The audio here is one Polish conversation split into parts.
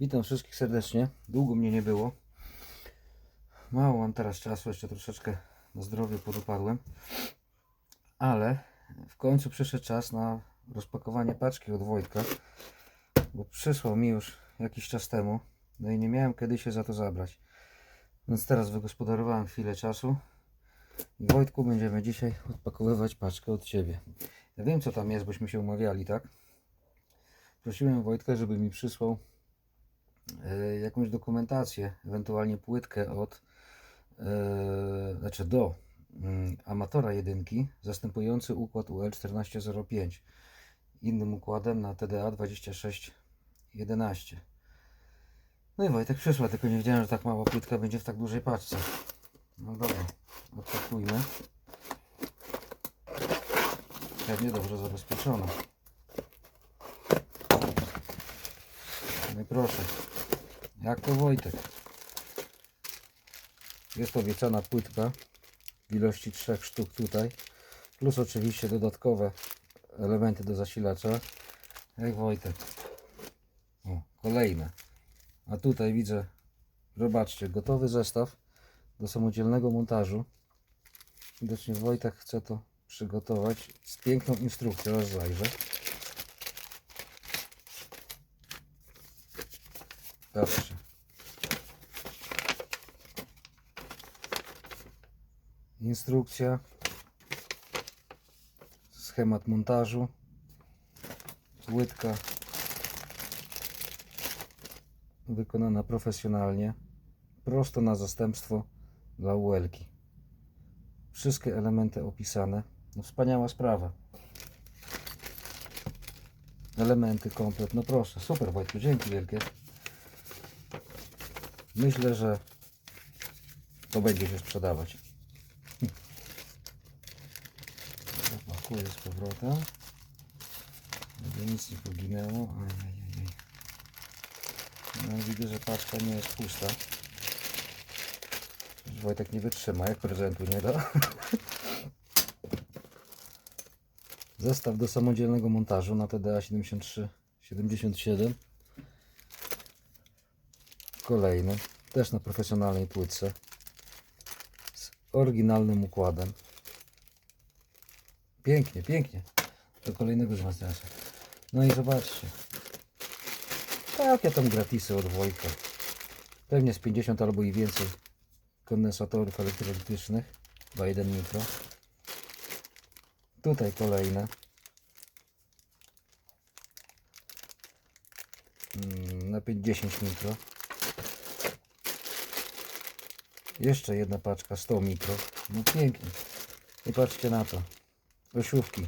Witam wszystkich serdecznie. Długo mnie nie było. Mało mam teraz czasu, jeszcze troszeczkę na zdrowie podupadłem. Ale w końcu przyszedł czas na rozpakowanie paczki od Wojtka. Bo przysłał mi już jakiś czas temu. No i nie miałem kiedy się za to zabrać. Więc teraz wygospodarowałem chwilę czasu. I Wojtku będziemy dzisiaj odpakowywać paczkę od Ciebie. Ja wiem co tam jest, bośmy się umawiali, tak? Prosiłem Wojtka, żeby mi przysłał jakąś dokumentację, ewentualnie płytkę od, e, znaczy do mm, amatora jedynki, zastępujący układ UL 1405 innym układem na TDA 2611. No i Wojtek przysłał, tylko nie wiedziałem, że tak mała płytka będzie w tak dużej paczce. No dobra, odpakujmy. Pewnie dobrze zabezpieczona. No i proszę. Jak to Wojtek? Jest obiecana płytka w ilości trzech sztuk tutaj. Plus oczywiście dodatkowe elementy do zasilacza. Jak Wojtek. O, kolejne. A tutaj widzę, zobaczcie, gotowy zestaw do samodzielnego montażu. Widocznie Wojtek chce to przygotować z piękną instrukcją. Aż zajrzę. Patrzcie. Instrukcja. Schemat montażu. Płytka. Wykonana profesjonalnie. Prosto na zastępstwo dla UL-ki. Wszystkie elementy opisane. No wspaniała sprawa. Elementy, komplet. No proszę. Super Wojtku. Dzięki wielkie. Myślę, że to będzie się sprzedawać. Zapakuję z powrotem. Żeby nic nie poginęło. Ajajaj. No widzę, że paczka nie jest pusta. Wojtek nie wytrzyma, jak prezentu nie da. Zestaw do samodzielnego montażu na TDA 73 77 Kolejny, też na profesjonalnej płytce z oryginalnym układem. Pięknie, pięknie. Do kolejnego wzmacniacza. No i zobaczcie. Takie tam gratisy od Wojtka. Pewnie z 50 albo i więcej kondensatorów elektrolitycznych 2,1 mikro. Tutaj kolejne. Mm, Na 50 mikro. Jeszcze jedna paczka 100 mikro. No pięknie. I patrzcie na to. Osiówki.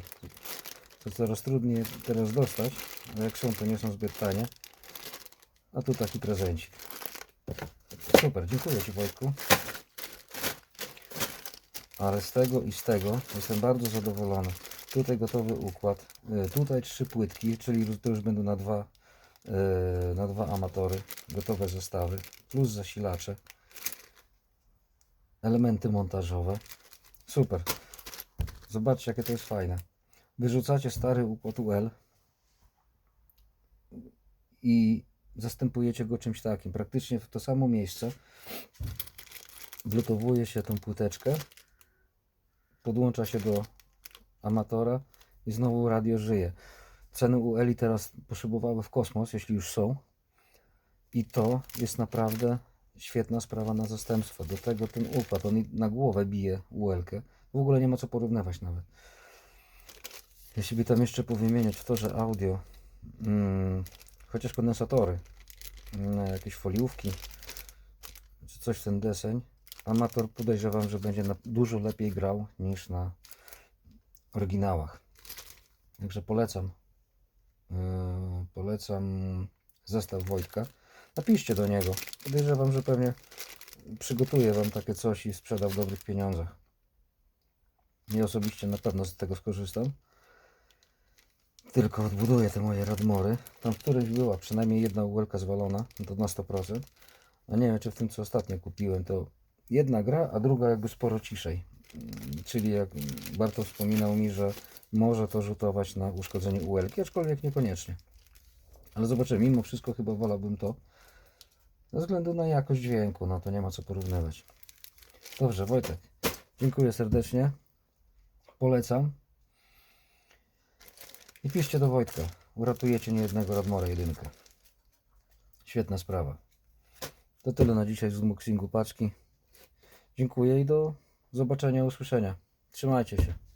To coraz trudniej teraz dostać, ale jak są to nie są zbyt tanie. A tu taki prezencik. Super, dziękuję Ci Wojtku. Ale z tego i z tego jestem bardzo zadowolony. Tutaj gotowy układ. Y, Tutaj trzy płytki, czyli to już będą na dwa, y, na dwa amatory. Gotowe zestawy. Plus zasilacze. Elementy montażowe. Super. Zobaczcie jakie to jest fajne. Wyrzucacie stary układ UL i zastępujecie go czymś takim. Praktycznie w to samo miejsce wlutowuje się tą płyteczkę, podłącza się do amatora i znowu radio żyje. Ceny UL teraz poszybowały w kosmos, jeśli już są. I to jest naprawdę świetna sprawa na zastępstwo. Do tego ten układ, on na głowę bije UL-kę. W ogóle nie ma co porównywać nawet. Jeśli by tam jeszcze powymieniać w torze audio, mm, chociaż kondensatory, mm, jakieś foliówki, czy coś w ten deseń, amator podejrzewam, że będzie na, dużo lepiej grał niż na oryginałach. Także polecam. Yy, polecam zestaw Wojtka. Napiszcie do niego. Podejrzewam, że pewnie przygotuje Wam takie coś i sprzeda w dobrych pieniądzach. Ja osobiście na pewno z tego skorzystam. Tylko odbuduję te moje radmory. Tam w którymś była przynajmniej jedna ułelka zwalona, to na 100%. A nie wiem, czy w tym, co ostatnio kupiłem, to jedna gra, a druga jakby sporo ciszej. Czyli jak Bartosz wspominał mi, że może to rzutować na uszkodzenie ułelki, aczkolwiek niekoniecznie. Ale zobaczymy, mimo wszystko chyba wolałbym to, Ze względu na jakość dźwięku, no to nie ma co porównywać. Dobrze, Wojtek. Dziękuję serdecznie. Polecam. I piszcie do Wojtka. Uratujecie niejednego Radmora jedynkę. Świetna sprawa. To tyle na dzisiaj z unboxingu paczki. Dziękuję i do zobaczenia, usłyszenia. Trzymajcie się.